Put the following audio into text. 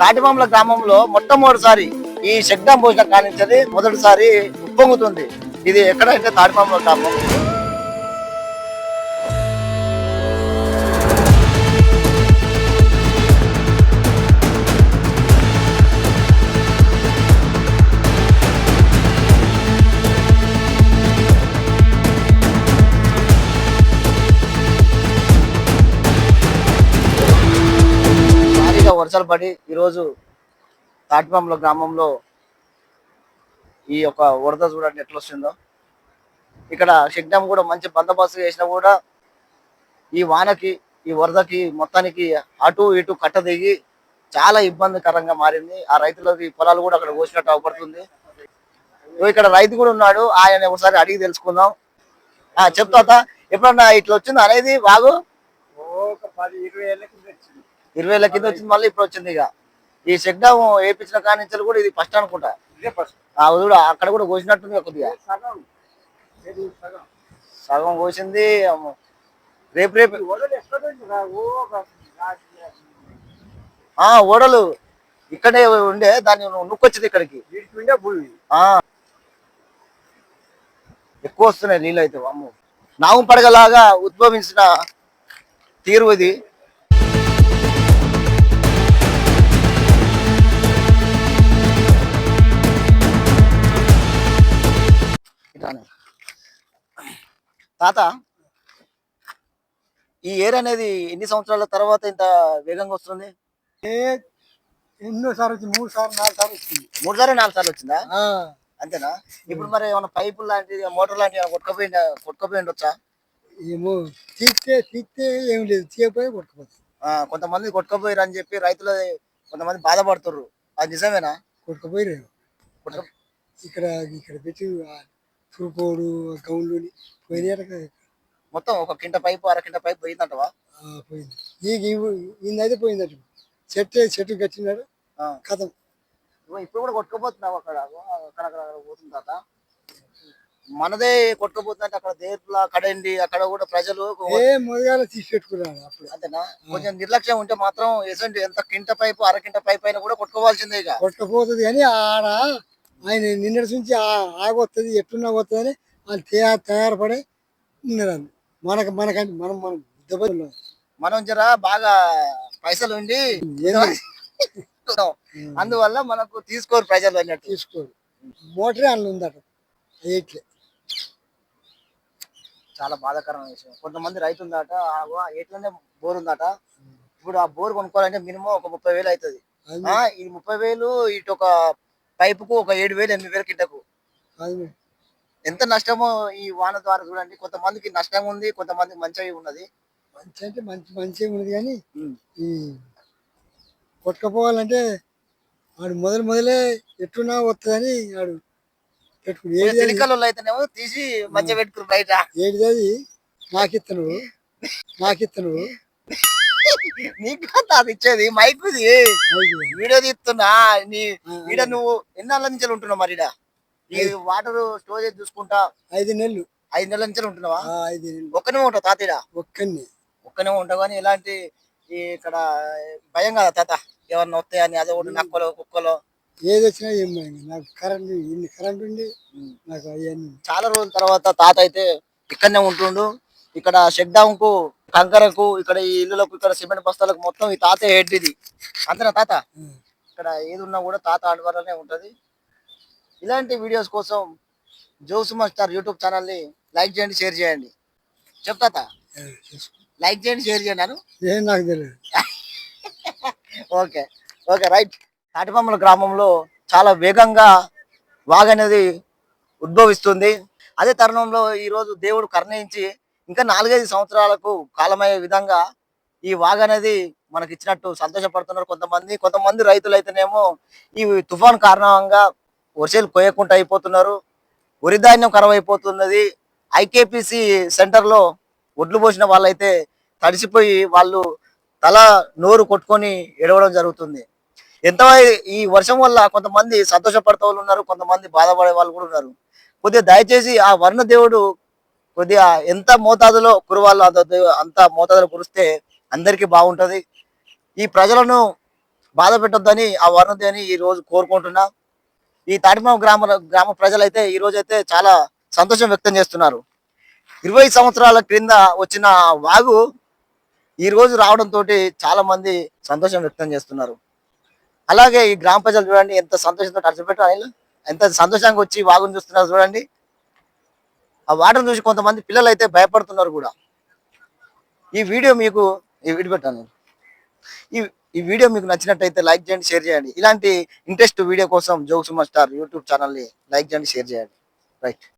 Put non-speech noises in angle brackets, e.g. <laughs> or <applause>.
తాటిమామల గ్రామంలో మొట్టమొదటిసారి ఈ శబ్దం భోజనం కానించేది మొదటిసారి ఉప్పొంగుతుంది. ఇది ఎక్కడంటే తాటిమామల గ్రామం వర్షాలు పడి ఈరోజు తాటిపాముల గ్రామంలో ఈ యొక్క వరద చూడండి ఎట్లా వస్తుందో. ఇక్కడ సిగ్నమ్ కూడా మంచి బందోబస్తు చేసినా కూడా ఈ వానకి ఈ వరదకి మొత్తానికి అటు ఇటు కట్ట దిగి చాలా ఇబ్బందికరంగా మారింది. ఆ రైతులకి పొలాలు కూడా అక్కడ కోసినట్టు అవపడుతుంది. ఇక్కడ రైతు కూడా ఉన్నాడు. ఆయన ఒకసారి అడిగి తెలుసుకుందాం. ఆ చెప్తా ఎప్పుడన్నా ఇట్లా వచ్చింది అనేది? బాగు. ఒక పది ఇరవై ఏళ్ళ ఇరవై ఏళ్ళ కింద వచ్చింది మళ్ళీ ఇప్పుడు వచ్చింది ఇక. ఈ చెక్డామ్ వేయించిన కాడి నుంచి కూడా ఇది ఫస్ట్ అనుకుంటా. ఆ అక్కడ కూడా కోసినట్టుంది కొద్దిగా. సగం. కోసింది. రేపు రేపు. ఓడలు ఇక్కడే ఉండే దాన్ని నుక్కొచ్చింది ఇక్కడికి. ఎక్కువ వస్తున్నాయి నీళ్ళు అయితే అమ్ము. నాగు పడగలాగా ఉద్భవించిన తీరు ఇది. ఇట్లానే. తాత ఈ ఏర్ అనేది ఎన్ని సంవత్సరాల తర్వాత ఇంత వేగంగా వస్తుంది? ఏ ఎన్నో సార్లు వచ్చింది? మూడు సార్లు నాలుగు సార్లు వచ్చింది. మూడు సార్లు నాలుగు సార్లు వచ్చిందా? అంతేనా? ఇప్పుడు మరి ఏమైనా పైపులు లాంటిది మోటార్ లాంటివి ఏమైనా కొట్టుకపోయిందా? కొట్టుకపోయింది వచ్చా ఏమో తీస్తే తీస్తే ఏం లేదు. తీయపోయి కొట్టుకుపోతుంది ఆ, కొంతమంది కొట్టుకపోయారు అని చెప్పి రైతులు కొంతమంది బాధపడుతుర్రు. అది నిజమేనా? కొట్టుకుపోయి కొట్టుక ఇక్కడ ఇక్కడ పెట్టి తురుకోడు గౌన్లోని పోయినాయి మొత్తం ఒక కింట పైపు అర కింట పైపు పోయిందంటవా? పోయింది. ఈ ఈయనైతే పోయింది అటు చెట్టు చెట్టు కట్టినాడు ఆ. కథం. ఇప్పుడు కూడా కొట్టుకుపోతున్నావు అక్కడ. అక్కడ పోతుంది తాత. మనదే కొట్టుకుపోతుందంటే అక్కడ దేర్పుల కడండి అక్కడ కూడా ప్రజలు ఏ మొదగాల తీసి పెట్టుకున్నాడు అప్పుడు. అంతేనా? కొంచెం నిర్లక్ష్యం ఉంటే మాత్రం ఎసంటి ఎంత కింట పైపు అర కింట పైపు అయినా కూడా కొట్టుకోవాల్సిందే ఇక. కొట్టపోతుంది కానీ ఆడ ఆయన నిన్నటి నుంచి ఆగొస్తుంది ఎట్టున్నా పోతుంది అని వాళ్ళు తయారు తయారుపడి వాళ్ళు. మనకు మనకంటే మనం మనం దెబ్బలు మనం జర బాగా పైసలు ఉండి <laughs> అందువల్ల మనకు తీసుకోరు ప్రజలు అన్నట్టు తీసుకోరు. మోటరే అందులో ఉందట. ఎయిట్లే చాలా బాధాకరమైన విషయం. కొంతమంది రైతు ఉందట ఎట్లనే బోర్ ఉందట. ఇప్పుడు ఆ బోర్ కొనుక్కోవాలంటే మినిమం ఒక ముప్పై వేలు అవుతుంది. ఇది ముప్పై వేలు ఇటు ఒక పైపుకు ఒక ఏడు వేలు ఎనిమిది వేలు కింటకు ఎంత నష్టమో ఈ వాన ద్వారా చూడండి. కొంతమందికి నష్టం ఉంది కొంతమందికి మంచిగా ఉన్నది. మంచి అంటే మంచి మంచిగా ఉంది కానీ ఈ కొట్టుకపోవాలంటే వాడు మొదలు మొదలే ఎట్టున్నా వస్తుందని వాడు పెట్టుకుని అయితేనేమో తీసి మధ్య పెట్టుకురు బయట. ఏడిది నాకిత్తను. నాకిత్తను. నీకు కాదు అది ఇచ్చేది మైక్ ఇది వీడియో తీస్తున్నా నీ ఈడ నువ్వు ఎన్నాళ్ళ నుంచి ఉంటున్నావు మరి వాటర్ స్టోరేజ్ చూసుకుంటా. ఐదు నెలలు. ఐదు నెలల నుంచి ఉంటున్నావా? ఐదు నెలలు. ఒక్కనే ఉంటావు తాతీడ ఒక్కడిని ఒక్కనే ఉంటావు కానీ ఎలాంటి ఈ ఇక్కడ భయం కదా తాత? ఎవరిని వస్తాయని అదే ఒకటి నక్కలో కుక్కలో? ఏది వచ్చినా ఏం భయం. నాకు కరెంట్ ఇన్ని కరెంట్ ఉండి నాకు అవన్నీ. చాలా రోజుల తర్వాత తాత అయితే ఇక్కడనే ఉంటుండు. ఇక్కడ షెడ్ డౌన్కు కంకరకు ఇక్కడ ఈ ఇల్లులకు ఇక్కడ సిమెంట్ బస్తాలకు మొత్తం ఈ తాత హెడ్ ఇది. అంతేనా తాత? ఇక్కడ ఏది ఉన్నా కూడా తాత ఆడవాళ్ళనే ఉంటది. ఇలాంటి వీడియోస్ కోసం జోసుమా స్టార్ యూట్యూబ్ ఛానల్ని లైక్ చేయండి షేర్ చేయండి. చెప్తా తాత. లైక్ చేయండి షేర్ చేయండి నాకు తెలియదు. <laughs> Okay okay right. తాటిపమ్మల గ్రామంలో చాలా వేగంగా వాగ్ అనేది ఉద్భవిస్తుంది. అదే తరుణంలో ఈ రోజు దేవుడు కరుణించి ఇంకా నాలుగైదు సంవత్సరాలకు కాలమయ్యే విధంగా ఈ వాగ్ అనేది మనకి ఇచ్చినట్టు సంతోషపడుతున్నారు కొంతమంది. కొంతమంది రైతులు అయితేనేమో ఈ తుఫాన్ కారణంగా వర్షాలు కోయకుండా అయిపోతున్నారు. వరి ధాన్యం కరువు అయిపోతున్నది ఐకేపీసీ సెంటర్లో ఒడ్లు పోసిన వాళ్ళైతే తడిసిపోయి వాళ్ళు తల నోరు కొట్టుకొని ఎడవడం జరుగుతుంది. ఎంత ఈ వర్షం వల్ల కొంతమంది సంతోషపడతా వాళ్ళు ఉన్నారు కొంతమంది బాధపడే వాళ్ళు కూడా ఉన్నారు. కొద్దిగా దయచేసి ఆ వర్ణ దేవుడు కొద్దిగా ఎంత మోతాదులో కురవాళ్ళు అంత అంత మోతాదులో కురిస్తే అందరికీ బాగుంటుంది. ఈ ప్రజలను బాధ పెట్టొద్దని ఆ వరుణదేని ఈ రోజు కోరుకుంటున్నా. ఈ తాటిమామ గ్రామ గ్రామ ప్రజలైతే ఈ రోజైతే చాలా సంతోషం వ్యక్తం చేస్తున్నారు. ఇరవై సంవత్సరాల క్రింద వచ్చిన వాగు ఈ రోజు రావడంతో చాలా మంది సంతోషం వ్యక్తం చేస్తున్నారు. అలాగే ఈ గ్రామ ప్రజలు చూడండి ఎంత సంతోషంతో అడిచిపెట్టారు ఎంత సంతోషంగా వచ్చి వాగుని చూస్తున్నారు చూడండి. ఆ వాటర్ చూసి కొంతమంది పిల్లలు అయితే భయపడుతున్నారు కూడా. ఈ వీడియో మీకు విడిపెట్టాను ఈ ఈ వీడియో మీకు నచ్చినట్టయితే లైక్ చేయండి షేర్ చేయండి. ఇలాంటి ఇంట్రెస్ట్ వీడియో కోసం జోక్ సుమర్ స్టార్ యూట్యూబ్ ఛానల్ని లైక్ చేయండి షేర్ చేయండి. రైట్.